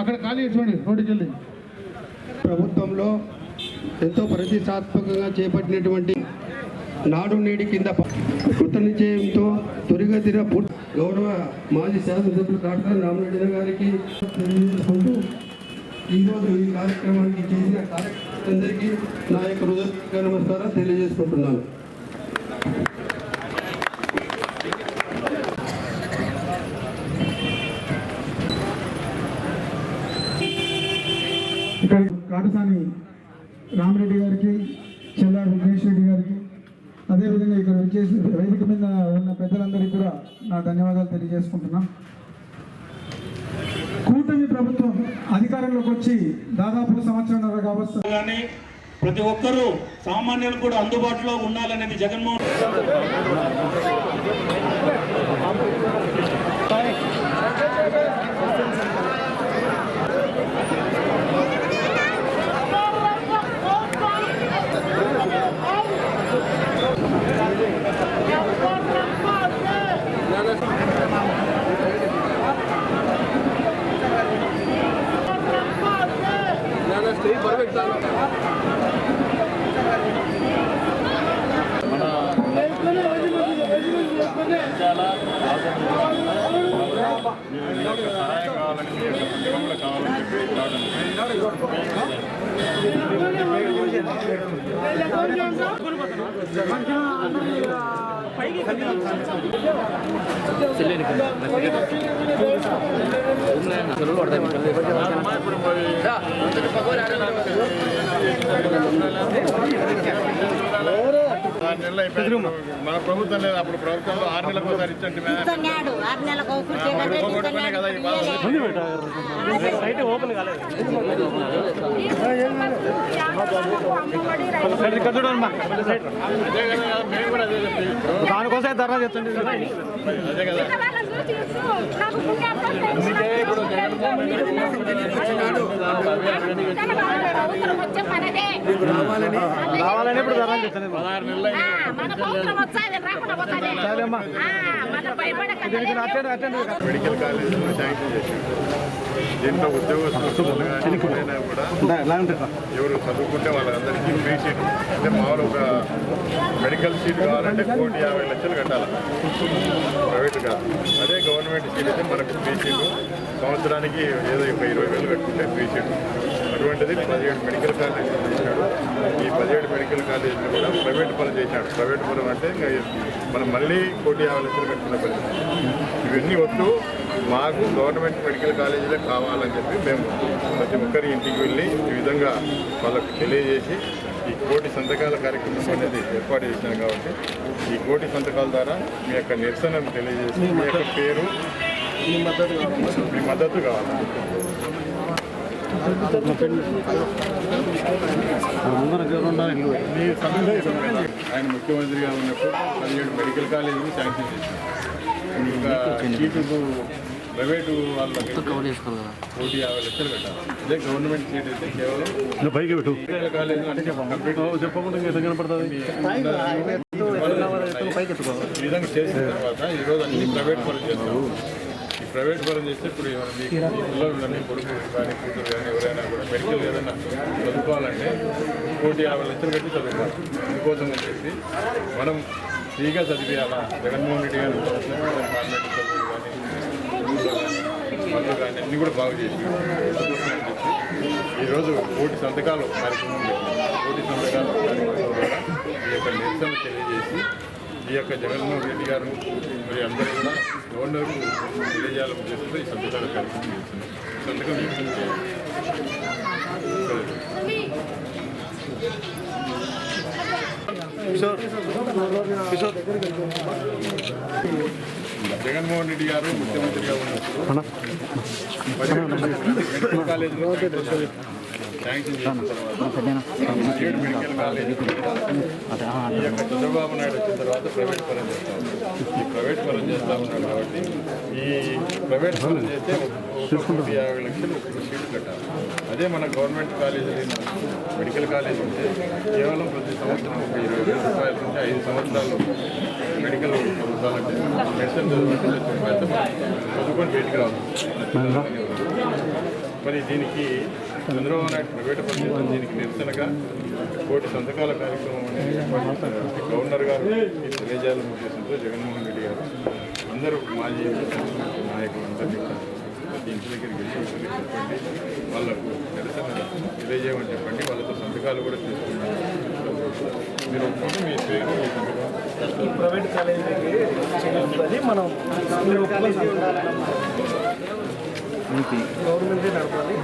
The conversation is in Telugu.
అక్కడ ఖాళీ చూడండి రోడ్డుకి వెళ్ళి. ప్రభుత్వంలో ఎంతో ప్రతిష్టాత్మకంగా చేపట్టినటువంటి నాడు నేడి కింద కృత నిశ్చయంతో త్వరిగతిన పూర్తి గౌరవ మాజీ శాసనసభ్యులు డాక్టర్ రామరెడ్డి గారికి తెలియజేసుకుంటూ ఈరోజు ఈ కార్యక్రమానికి చేసిన కార్యకర్తలందరికీ నా యొక్క హృదయ నమస్కారం తెలియజేసుకుంటున్నాను. కాటసాని రామరెడ్డి గారికి వేదిక మీద ఉన్న పెద్దలందరికీ కూడా నా ధన్యవాదాలు తెలియజేసుకుంటున్నాం. కూటమి ప్రభుత్వం అధికారంలోకి వచ్చి దాదాపు సంవత్సరంన్నర కావచ్చు. కానీ ప్రతి ఒక్కరూ సామాన్యులు కూడా అందుబాటులో ఉండాలనేది జగన్మోహన్ ఆరు నెలలు అయిపోయింది మన ప్రభుత్వం లేదు అప్పుడు ప్రభుత్వంలో ఆరు నెలలకు ఒకసారి ఇచ్చండి ఇస్తున్నాడు ఆరు మేము కూడా అదే అదే కదా రావాలని ఇప్పుడు ధర్నా పదహారు నెలలు అయింది. మన ప్రభుత్వం వచ్చాది రాకుండా పోతాది మన భయపడకండి మెడికల్ కాలేజ్ దీంట్లో ఉద్యోగస్తులు ఎవరు చదువుకుంటే వాళ్ళందరికీ ఫ్రీ సీట్ అంటే మామూలు ఒక మెడికల్ సీట్ కావాలంటే కోటి యాభై లక్షలు కట్టాలి? ప్రైవేట్గా అదే గవర్నమెంట్ సీట్ అయితే మనకు ఫ్రీ సీటు సంవత్సరానికి ఏదో ఒక ఇరవై వేలు కట్టుకుంటే ఫ్రీ సీటు అటువంటిది పదిహేడు మెడికల్ కాలేజీలు చేశాడు. ఈ పదిహేడు మెడికల్ కాలేజీలు కూడా ప్రైవేట్ పనులు చేశాడు. ప్రైవేట్ పనులు అంటే ఇంకా మనం మళ్ళీ కోటి యాభై లక్షలు కట్టుకున్న పరిస్థితి. ఇవన్నీ వద్దు మాకు గవర్నమెంట్ మెడికల్ కాలేజీలో కావాలని చెప్పి మేము ప్రతి ఒక్కరి ఇంటికి వెళ్ళి ఈ విధంగా వాళ్ళకు తెలియజేసి ఈ కోటి సంతకాల కార్యక్రమం అనేది ఏర్పాటు చేసినాం కాబట్టి ఈ కోటి సంతకాల ద్వారా మీ యొక్క నిరసనను తెలియజేసి మీ యొక్క పేరు మీ మద్దతు కావాలి. మీ ఆయన ముఖ్యమంత్రిగా ఉన్నప్పుడు పదిహేడు మెడికల్ కాలేజీని శాంక్షన్ చేశారు. ఇంకా సీటుకు ప్రైవేటు వాళ్ళకి కోటి యాభై లక్షలు పెట్టాలి అదే గవర్నమెంట్ సీట్ అయితే కేవలం పైకి పెట్టు. కాలేజ్ అంటే కంప్లీట్ చెప్పకుండా ఎట్లా కనపడుతుంది? ఈ విధంగా చేసిన తర్వాత ఈరోజు అన్ని ప్రైవేట్ పనులు చేస్తాం ఈ ప్రైవేట్ పనులు చేస్తే ఇప్పుడు మీ పిల్లలు కానీ కొడుకు కానీ కూతురు కానీ ఎవరైనా కూడా మెడికల్ ఏదైనా చదువుకోవాలంటే కోటి యాభై లక్షలు కట్టి చదువుకోవాలి. అందుకోసం అని చెప్పి మనం ఫ్రీగా చదివేయాలా? జగన్మోహన్ రెడ్డి గారు గవర్నమెంట్ చదువులు కానీ మందులు కానీ అన్నీ కూడా బాగు చేసి ఈరోజు కోటి సంతకాలు కార్యక్రమం. కోటి సంతకాలు కార్యక్రమం ద్వారా ఈ యొక్క నిరసన తెలియజేసి ఈ యొక్క జగన్మోహన్ రెడ్డి గారు మరి అందరూ కూడా గవర్నర్కు తెలియజేయాలని ఉద్దేశంతో ఈ సంతకాల కార్యక్రమం చేస్తున్నారు సంతకం చేస్తుంటే జగన్మోహన్ రెడ్డి గారు ముఖ్యమంత్రిగా ఉన్నప్పుడు మెడికల్ కాలేజీలో మెడికల్ చంద్రబాబు నాయుడు వచ్చిన తర్వాత ప్రైవేట్ పరం చేస్తాం ఈ ప్రైవేట్ పరం చేస్తా ఉన్నాడు కాబట్టి ఈ ప్రైవేట్ పరం చేస్తే కోటి యాభై లక్షలు ఒక సీట్లు కట్టాలి అదే మన గవర్నమెంట్ కాలేజీ మెడికల్ కాలేజ్ ఉంటే కేవలం ప్రతి సంవత్సరం ఒక ఇరవై వేల రూపాయల నుంచి ఐదు సంవత్సరాలు మెడికల్ చదువుతానంటే మెడిసిన్ చదువుకుంటే లక్ష రూపాయలతో చదువుకొని బయటికి రావాలి మరి దీనికి చంద్రబాబు నాయుడు ప్రైవేట్ పనిచేయడం దీనికి నిరసనగా కోటి సంతకాల కార్యక్రమం అనేది గవర్నర్ గారు ఈ తెలియజేయాలని ఉద్దేశంతో జగన్మోహన్ రెడ్డి గారు అందరూ మాజీ నాయకులు అందరినీ ప్రతి ఇంటి దగ్గరికి వెళ్ళి చెప్పండి వాళ్ళకు నిరసన తెలియజేయమని చెప్పండి వాళ్ళతో సంతకాలు కూడా తీసుకున్నారు మీరు ఒప్పుకుంటే మీ పేరు మీ సంతకం. ఈ ప్రైవేట్ కాలేజీలకి మనం మీరు ఒప్పుకొని గవర్నమెంటే నడపాలి